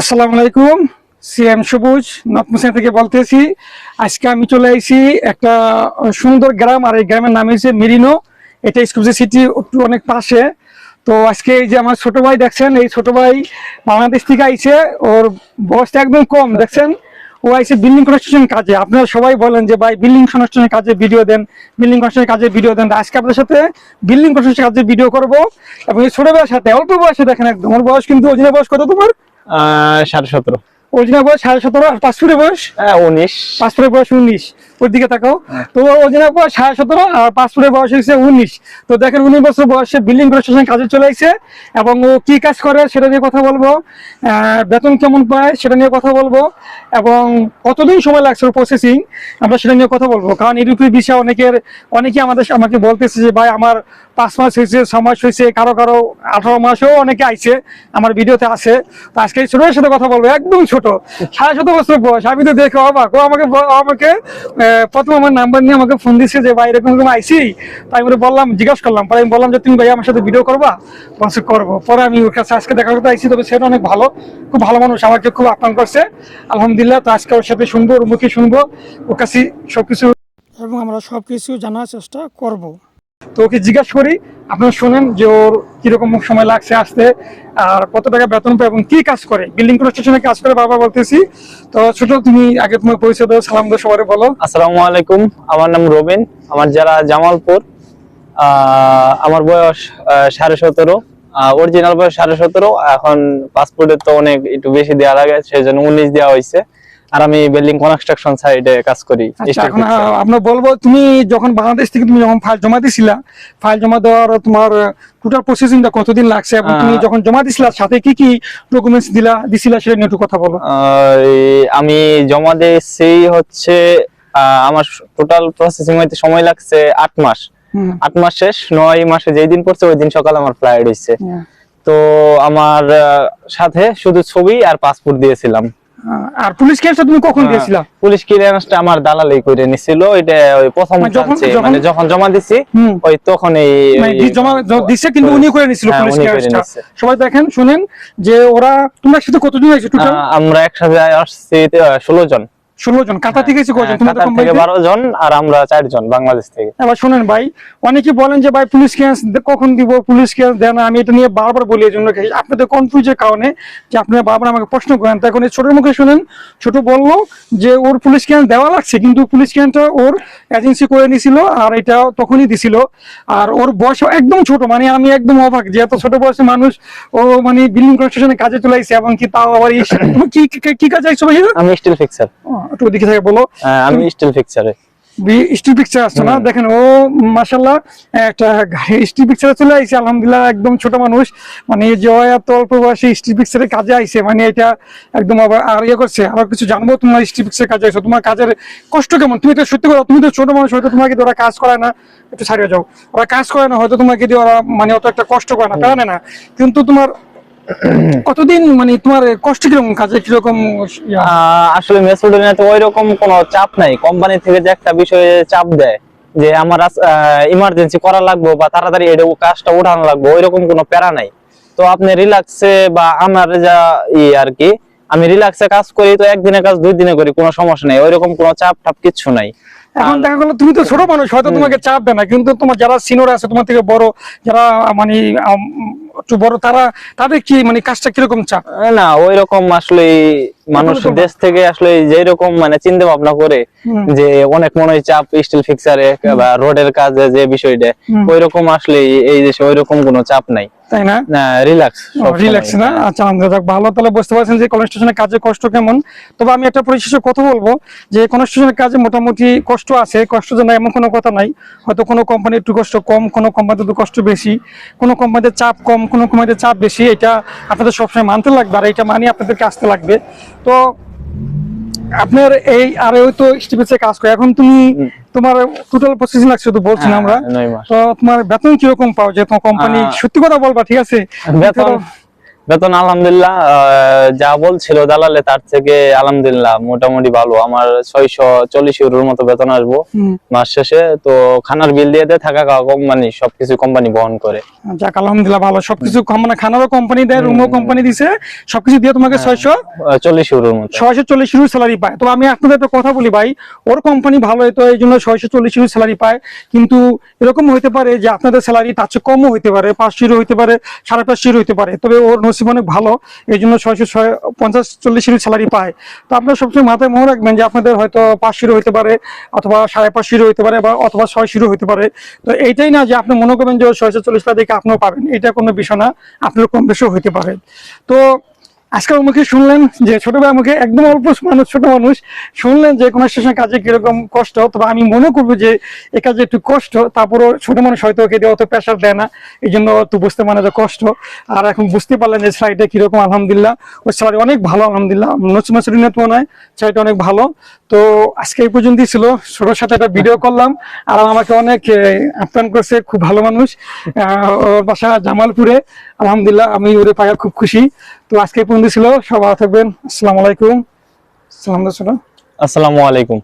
আসসালামু আলাইকুম, সিএম সবুজ নকমুসা থেকে বলতেছি, আজকে আমি চলে এসেছি একটা সুন্দর গ্রাম, আর এই গ্রামের নাম হচ্ছে মেরিনো। এটা স্কুলসি সিটি একটু অনেক পাশে। তো আজকে এই যে আমার ছোট ভাই দেখছেন, এই ছোট ভাই বাংলাদেশ থেকে আইছে, ওর বয়সটা একদম কম, দেখছেন? ও আইসে বিল্ডিং কনস্ট্রাকশন কাজে। আপনারা সবাই বলেন যে, ভাই, বিল্ডিং কনস্ট্রাকশনের কাজে ভিডিও দেন, বিল্ডিং কনস্ট্রাকশনের কাজে ভিডিও দেন। আজকে আপনাদের সাথে বিল্ডিং কনস্ট্রাকশন কাজে ভিডিও করব। এবং এই ছোট ভাইয়ের সাথে, অল্প বয়সে দেখেন একদম, ওর বয়স কিন্তু অরিজিনাল বয়স কত তোমার? সাড়ে সতেরো। অরিজিনাল বয়স সাড়ে সতেরো আর পাসপোর্টের বয়স? হ্যাঁ, উনিশ। পাসপোর্টের বয়স উনিশ। ওর দিকে তাকাও। তো সাড়ে সতেরো আর পাসপোর্টের বয়স হচ্ছে উনিশ। তো দেখেন উনিশ বছর বয়সে বিল্ডিং কনস্ট্রাকশন কাজে চলে আসছে এবং ও কি কাজ করে সেটা নিয়ে কথা বলব। বেতন কেমন পায় সেটা নিয়ে কথা বলব এবং কতদিন সময় লাগছে ওর প্রসেসিং আমরা সেটা নিয়ে কথা বলব। কারণ ইউরোপের বিষয়ে অনেকের অনেকে আমাদের আমাকে বলতেছে যে, ভাই, আমার পাঁচ মাস হয়েছে, ছ মাস হয়েছে, কারও কারও আঠারো মাসেও অনেকে আইছে, আমার ভিডিওতে আছে। তো আজকে ছোটের সাথে কথা বলব, একদম ছোট। সাড়ে শত বছর বয়স, আমি তো দেখে অবাক। ও আমাকে আমাকে প্রথম আমার নাম্বার নিয়ে আমাকে ফোন দিচ্ছে যে, ভাই, এরকম এরকম আইসি? তাই আমি বললাম, জিজ্ঞাসা করলাম। পরে আমি বললাম যে, তুমি ভাই আমার সাথে ভিডিও করবা? বলছে, করব। পরে আমি ওর কাছে আজকে দেখা করতে আইসি তবে সেটা অনেক ভালো, খুব ভালো মানুষ, আমাকে খুব আপ্যায়ন করছে। আলহামদুলিল্লাহ, তো আজকে ওর সাথে শুনব, ওর মুখে শুনব, ওর কাছে সবকিছু। এবং আমরা সবকিছু জানার চেষ্টা করব। তো ওকে জিজ্ঞাসা করি, আপনারা শোনেন যে ওর কীরকম সময় লাগছে আসতে, আর কত টাকা বেতন পায় এবং কি কাজ করে। বিল্ডিং কনস্ট্রাকশনে কাজ করে বাবা বলতেছি। তো ছোট, তুমি আগে তোমার পরিচয় দাও, সালাম দাও সবাই বলো। আসসালামু আলাইকুম, আমার নাম রবিন, আমার যারা জামালপুর আমার বয়স সাড়ে সতেরো অরিজিনাল বয়স সাড়ে সতেরো, এখন পাসপোর্টের তো অনেক একটু বেশি দেওয়া লাগে সেই জন্য উনিশ দেওয়া হয়েছে। আর আমি বিল্ডিং কনস্ট্রাকশন সাইডে কাজ করি আচ্ছা এখন। আমরা বলব তুমি যখন বাংলাদেশ থেকে তুমি যখন ফাইল জমা দিছিলা ফাইল জমা দেওয়ার তোমার টোটাল প্রসেসিংটা কতদিন লাগছে? এবং তুমি যখন জমা দিছিলা সাথে কি কি ডকুমেন্টস দিলা দিছিলা সেটা নিয়ে একটু কথা বলো। আমি জমা দিয়েছি হচ্ছে আমার টোটাল প্রসেসিং হইতে সময় লাগছে আট মাস। আট মাস শেষ নয় মাসে যেই দিন পড়ছে ওই দিন সকালে আমার ফ্লাইট হয়েছে হ্যাঁ। তো আমার সাথে শুধু ছবি আর পাসপোর্ট দিয়েছিলাম। আর পুলিশ কেসটা তুমি কখন দিয়েছিলা? পুলিশ ক্লিয়ারেন্সটা আমার দালালই করে নিছিল এটা ওই প্রথম মানে যখন- মানে জমা দিছি ওই তখন এই মানে জমা দিছে কিন্তু উনি করে নিছিল হ্যাঁ, পুলিশ নিচ্ছে। সবাই দেখেন শুনেন যে ওরা তোমরা সাথে কতজন হয়েছে টোটাল আমরা একসাথে আসছি ষোলো জন। ষোলো জন কাতা থেকে কজন হ্যাঁ, তোমাদের থেকে বারো জন আর আমরা চারজন বাংলাদেশ থেকে। এবার শোনেন ভাই অনেকে বলেন যে ভাই পুলিশ কেস কখন দিব? পুলিশ কেস দেন আমি এটা নিয়ে বারবার বলি এই জন্য আপনাদের কনফিউজের কারণে যে আপনারা বারবার আমাকে প্রশ্ন করেন। তো এখন এই ছোটের মুখে শুনেন ছোট বলল যে ওর পুলিশ ক্যান দেওয়া লাগছে কিন্তু পুলিশ ক্যানটা ওর এজেন্সি করে নিছিল আর এটা তখনই দিছিল। আর ওর বয়স একদম ছোট মানে আমি একদম অবাক যে এত ছোট বয়সে মানুষ ও মানে বিল্ডিং কনস্ট্রাকশনে কাজে চলে আসছে এবং কি তাও আবার কি কি- কাজ আইছো ভাই আমি স্টিল ফিক্সার একটু ওদিকে থেকে বলো। আমি স্টিল ফিক্সারে স্টিল পিকচার আসছে না? দেখেন ও মাসাল্লাহ একটা স্টিল পিকচারে চলে আইছে আলহামদুলিল্লাহ একদম ছোট মানুষ। মানে এই এত অল্প বয়সে স্টিল পিকচারে কাজে আইছে মানে এটা একদম আবার আর ইয়ে করছে। আবার কিছু জানব তোমার স্টিল পিকচারে কাজে আইছো তোমার কাজের কষ্ট কেমন? তুমি তো সত্যি কথা তুমি তো ছোট মানুষ হয়তো তোমাকে ওরা কাজ করে না। একটু ছাড়িয়ে যাও। ওরা কাজ করে না হয়তো তোমাকে দিয়ে ওরা মানে অত একটা কষ্ট করে না প্যারা না। কিন্তু তোমার কতদিন মানে তোমার কষ্ট কীরকম কাজে? কীরকম আসলে মেসোডোনিয়াতে ওই রকম কোনো চাপ নাই। কোম্পানি থেকে যে একটা বিষয়ে চাপ দেয় যে আমার ইমার্জেন্সি করা লাগবে বা তাড়াতাড়ি এটা কাজটা উঠানো লাগবে ওই রকম কোনো প্যারা নাই। তো আপনি রিল্যাক্সে বা আমার যা ই আর কি আমি রিল্যাক্সে কাজ করি তো একদিনের কাজ দুই দিনে করি কোনো সমস্যা নেই। ওই রকম কোনো চাপ টাপ কিছু নাই। এখন দেখা গেলো তুমি তো ছোট মানুষ হয়তো তোমাকে চাপ দেয় না কিন্তু তোমার যারা সিনিয়র আছে তোমার থেকে বড় যারা মানে একটু বড় তারা তাদের কি মানে কাজটা কীরকম চাপ? না ওই রকম আসলে মানুষ দেশ থেকে আসলে যেই রকম মানে চিন্তা ভাবনা করে যে অনেক মনে হয় চাপ স্টিল ফিক্সারে বা রোডের কাজে যে বিষয়টা ওই রকম আসলে এই দেশে ওই রকম কোনো চাপ নাই। তাই না? না রিল্যাক্স রিল্যাক্স না? আচ্ছা আমরা ভালো। তাহলে বুঝতে পারছেন যে কনস্ট্রাকশনের কাজে কষ্ট কেমন। তবে আমি একটা পরিশেষে কথা বলব যে কনস্ট্রাকশনের কাজে মোটামুটি কষ্ট আছে কষ্ট যে এমন কোনো কথা নাই। হয়তো কোনো কোম্পানির একটু কষ্ট কম কোনো কোম্পানিতে একটু কষ্ট বেশি। কোনো কোম্পানিতে চাপ কম কোনো কোম্পানিতে চাপ বেশি এটা আপনাদের সবসময় মানতে লাগবে। আর এটা মানিয়ে আপনাদেরকে আসতে লাগবে। তো আপনার এই আর তো স্টিপেসে কাজ করে। এখন তুমি তোমার টোটাল প্রসেসিং লাগছে তো বলছি আমরা। তো তোমার বেতন কীরকম পাও? যে তোমার কোম্পানি সত্যি কথা বলবা ঠিক আছে? বেতন বেতন আলহামদুলিল্লাহ যা বলছিল দালালে তার থেকে আলহামদুলিল্লাহ মোটামুটি ভালো। আমার ছয়শো চল্লিশ ইউরোর মতো বেতন আসব মাস শেষে। তো খানার বিল দিয়ে দেয় থাকা খাওয়া কোম্পানি সবকিছু কোম্পানি বহন করে। যাক আলহামদুলিল্লাহ ভালো। সবকিছু মানে খানারও কোম্পানি দেয় রুমও কোম্পানি দিছে। সবকিছু দিয়ে তোমাকে ছয়শো চল্লিশ ইউরোর মতো। ছয়শো চল্লিশ ইউরো স্যালারি পায়। তো আমি আপনাদের একটা কথা বলি ভাই ওর কোম্পানি ভালো তো এই জন্য ছয়শো চল্লিশ ইউরো স্যালারি পায়। কিন্তু এরকম হইতে পারে যে আপনাদের স্যালারি তার চেয়ে কমও হইতে পারে পাঁচশো ইউরো হইতে পারে সাড়ে পাঁচশো ইউরো হইতে পারে। তবে ওর নসিব অনেক ভালো, এই জন্য ছয়শো ছয়, পঞ্চাশ চল্লিশ ইউরো স্যালারি পায়। তো আপনারা সবসময় মাথায় মনে রাখবেন যে আপনাদের হয়তো পাঁচশোরও হতে পারে, অথবা সাড়ে পাঁচশোরও হতে পারে, বা অথবা ছয়শোরও হতে পারে। তো এইটাই না যে আপনি মনে করবেন যে ছয়শো চল্লিশ টাকা দেখে আপনিও পাবেন, এটা কোনো বিষয় না আপনার কম বেশিও হতে পারে। তো আজকের মুখে শুনলেন যে ছোট ভাই মুখে একদম অল্প মানুষ, ছোট মানুষ শুনলেন যে কোনো স্টেশন কাজে কীরকম কষ্ট তবে আমি মনে করব যে এ কাজে একটু কষ্ট, তারপরও ছোট মানুষ হয়তো ওকে দিয়ে অত প্রেশার দেয় না এই জন্য তো বুঝতে মানে যে কষ্ট। আর এখন বুঝতে পারলেন যে স্যালারিটা কীরকম আলহামদুলিল্লাহ ওই স্যালারি অনেক ভালো আলহামদুলিল্লাহ নতুন মাসুরিনের তুলনায় স্যালারিটা অনেক ভালো। তো আজকে এই পর্যন্তই ছিল, ছোটোর সাথে একটা ভিডিও করলাম, আর আমাকে অনেক আপ্যায়ন করছে, খুব ভালো মানুষ। ওর বাসা জামালপুরে, আলহামদুলিল্লাহ আমি ওরে পাইয়া খুব খুশি। তো আজকে পর্যন্ত ছিল সবাই থাকবেন। আসসালামু আলাইকুম। সালাম দাসরা আসসালামু আলাইকুম।